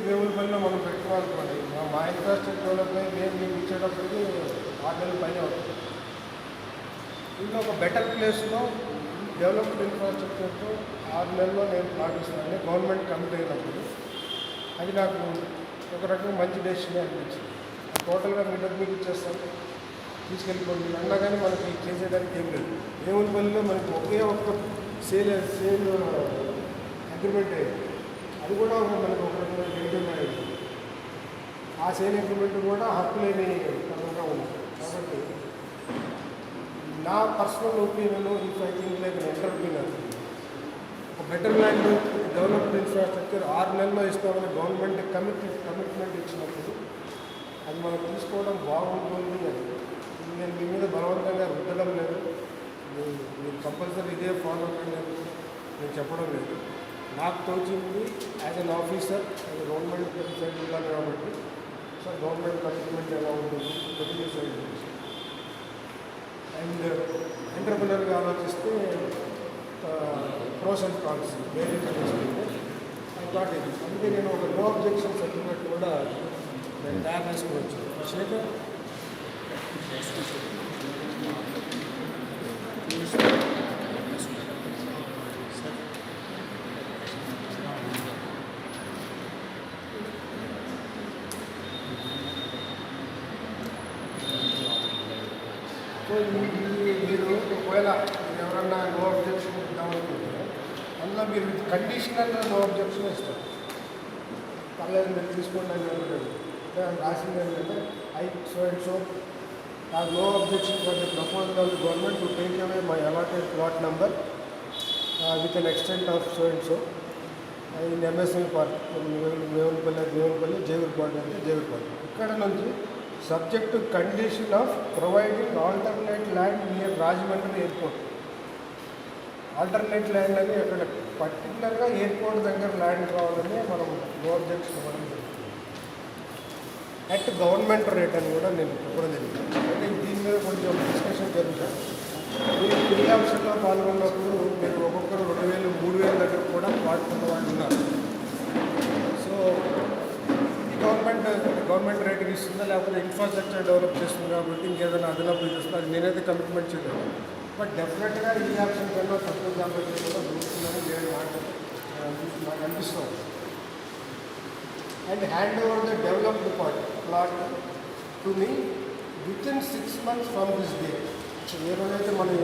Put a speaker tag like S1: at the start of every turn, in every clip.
S1: వేవులపల్లిలో మనం పెట్టుకోవాలనుకోండి మా- infrastructure development నేను మీకు ఇచ్చేటప్పటికి ఆరు నెలల పైన అవుతుంది. ఇంకా ఒక బెటర్ ప్లేస్లో డెవలప్డ్ ఇన్ఫ్రాస్ట్రక్చర్తో ఆరు నెలల్లో నేను పాటిస్తానని గవర్నమెంట్ కమిట్ అయినప్పుడు అది నాకు ఒక రకంగా మంచి డెసిషన్ అనిపించింది. టోటల్గా మీ డబ్బు మీకు ఇచ్చేస్తాను తీసుకెళ్ళిపోండి. అన్నా కానీ మనకి చేసేదానికి ఏం లేదు. దేవుని పనిలో మనకి ఒకే ఒక్క సేల్ సేల్ అగ్రిమెంట్ అయ్యింది అది కూడా మనకు ఒక రకమైన గెలిటివ్ ఆ సేల్ అగ్రిమెంట్ కూడా హక్కులేని లేని ఉంది. కాబట్టి నా personal opinion if I think like entrepreneur ఒక బెటర్ ల్యాండ్ డెవలప్డ్ ఇన్ఫ్రాస్ట్రక్చర్ ఆరు నెలల్లో ఇస్తామని గవర్నమెంట్ కమిట్ కమిట్మెంట్ ఇచ్చినప్పుడు అది మనం తీసుకోవడం బాగుంటుంది అని. నేను మీ మీద బలవంతంగా రుద్దడం లేదు. మీరు కంపల్సరీ ఇదే ఫాలో కండి లేదు నేను చెప్పడం లేదు. నాకు తోచింది యాజ్ అన్ ఆఫీసర్ అది గవర్నమెంట్ సైడ్ ఉన్నాను కాబట్టి. సార్ గవర్నమెంట్ కమిట్మెంట్ ఎలా ఉంటుంది రెవెన్యూ సైడ్ అండ్ ఎంటర్ప్రినర్గా ఆలోచిస్తే ప్రోస్ అండ్ కాన్స్ వేరే థాట్ ఇది. అందుకే నేను ఒక నో అబ్జెక్షన్ సర్టిఫికేట్ కూడా నేను తయారు చేసుకోవచ్చు. శేఖర్? సో మీరు ఒకవేళ ఎవరన్నా నో అబ్జెక్షన్ ఇద్దామనుకుంటే అందులో మీరు కండిషనల్ నో అబ్జెక్షన్ ఇస్తారు పర్లేదు మీరు తీసుకోండి అని రాసింది ఏంటంటే I so and so uh no objection for the proposal of the government to take away my allotted plot number with an extent of so and so in MSM park Vevulapalli Vevulapalli park అంటే జేవులపాడు ఇక్కడ నుంచి subject to condition of providing alternate land near Rajahmundry airport. Alternate land అని అక్కడ పర్టికులర్గా airport దగ్గర land కావాలని మనం no objection ఇవ్వడం జరుగుతుంది అట్ గవర్నమెంట్ రేట్ అని కూడా నేను చెప్పడం తెలియదు అంటే దీని మీద కొంచెం డిస్కషన్ జరుగుతుంది మీరు అంశంలో పాల్గొన్నప్పుడు మీరు ఒక్కొక్కరు రెండు వేలు మూడు వేల దగ్గర కూడా వాడుకున్న వాళ్ళు ఉన్నారు. సో గవర్నమెంట్ గవర్నమెంట్ రేట్కి ఇస్తుందా లేకపోతే ఇన్ఫ్రాస్ట్రక్చర్ డెవలప్ చేస్తుంది కాబట్టి ఇంకేదైనా అదనపు ఇస్తుంది నేనైతే కమిట్మెంట్ చేయలేదు. బట్ డెఫినెట్గా ఈ యాక్షన్ కన్నా తక్కువ కాబట్టి కూడా దొరుకుతుందని నేను నాకు అనిపిస్తుంది and hand over the developed part plot to me within six months from this day so ఏ రోజైతే మనం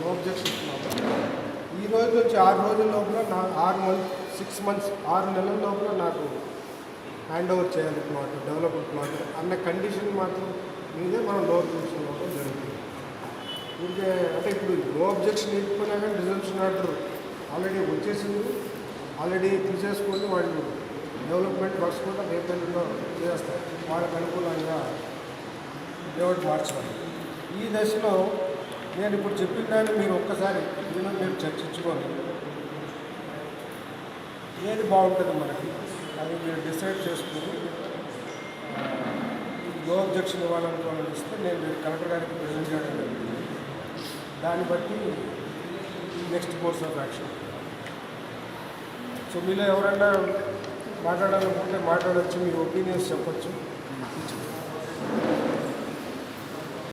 S1: నో అబ్జెక్షన్ ఇస్తున్నాము ఈ రోజు నుంచి ఆరు రోజుల లోపల నా ఆరు మంత్ సిక్స్ మంత్స్ ఆరు నెలల లోపల నాకు హ్యాండ్ ఓవర్ చేయాలి ప్లాట్ డెవలప్డ్ ప్లాట్ అన్న కండిషన్ మాత్రం మీదే మనం నో అబ్జెక్షన్ అవ్వడం జరుగుతుంది. ఇంకే అంటే ఇప్పుడు నో అబ్జెక్షన్ ఇవ్వకపోయినా కానీ రిజర్వేషన్ ఆర్డర్ ఆల్రెడీ వచ్చేసింది. ఆల్రెడీ తీసేసుకొని వాళ్ళు డెవలప్మెంట్ వర్క్స్ కూడా రేపల్లో చేస్తారు. వాళ్ళకి అనుకూలంగా లేఅవుట్ మార్చాలి ఈ దశలో నేను ఇప్పుడు చెప్పిన దాన్ని మీరు ఒక్కసారి దీనిలో మీరు చర్చించుకోండి. ఏది బాగుంటుంది మనకి? అది మీరు డిసైడ్ చేసుకుని నో అబ్జెక్షన్ ఇవ్వాలనుకోవాలని ఇస్తే నేను మీరు కలెక్టర్ గారికి ప్రజెంట్ చేయడం జరిగింది. దాన్ని బట్టి next course of action so మీలో ఎవరైనా మాట్లాడాలనుకుంటే మాట్లాడచ్చు మీ ఒపీనియన్స్ చెప్పచ్చు.